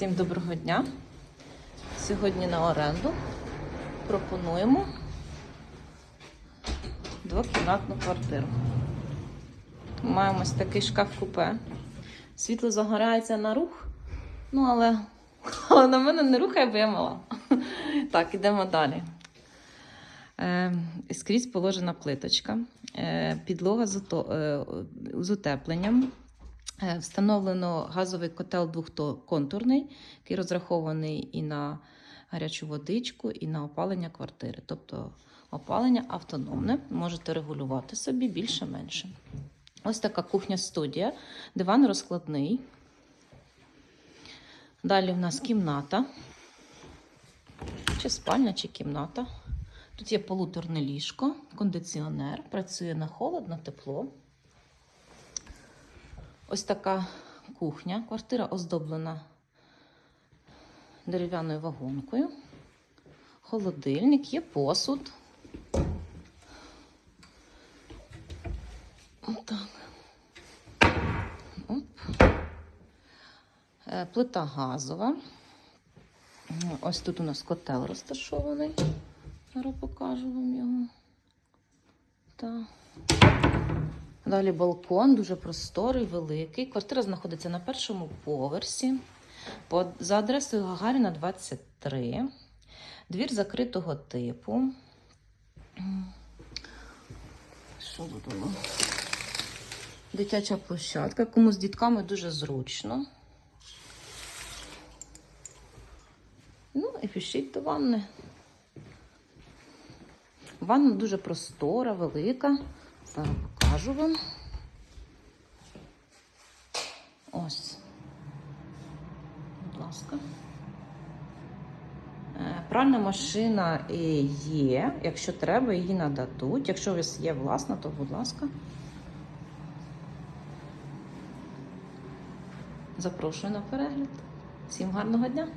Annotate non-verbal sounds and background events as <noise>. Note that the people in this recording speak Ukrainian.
Всім доброго дня. Сьогодні на оренду пропонуємо двокімнатну квартиру. Маємо ось такий шкаф-купе. Світло загорається на рух, ну але, але на мене не рухає, бо я мала. <laughs> Так, ідемо далі. Е, скрізь положена плиточка, е, підлога з, ото- е, з утепленням. Е, Встановлено газовий котел двохконтурний, який розрахований і на гарячу водичку, і на опалення квартири. Тобто опалення автономне, можете регулювати собі більше-менше. Ось така кухня-студія, диван розкладний. Далі в нас кімната, чи спальня, чи кімната. Тут є полуторне ліжко, кондиціонер, працює на холод, на тепло. Ось така кухня. Квартира оздоблена дерев'яною вагонкою. Холодильник, є посуд. Отак. Оп. Е, Плита газова. Ось тут у нас котел розташований. Зараз покажу вам його. Так. Далі балкон, дуже просторий, великий. Квартира знаходиться на першому поверсі. За адресою Гагаріна 23. Двір закритого типу. Що тут у? Дитяча площадка. Кому з дітками дуже зручно. Ну і пішіть до ванни. Ванна дуже простора, велика. Зараз покажу вам. Ось. Будь ласка. Е, Пральна машина є. Якщо треба, її нададуть. Якщо у вас є власна, то будь ласка. Запрошую на перегляд. Всім гарного дня!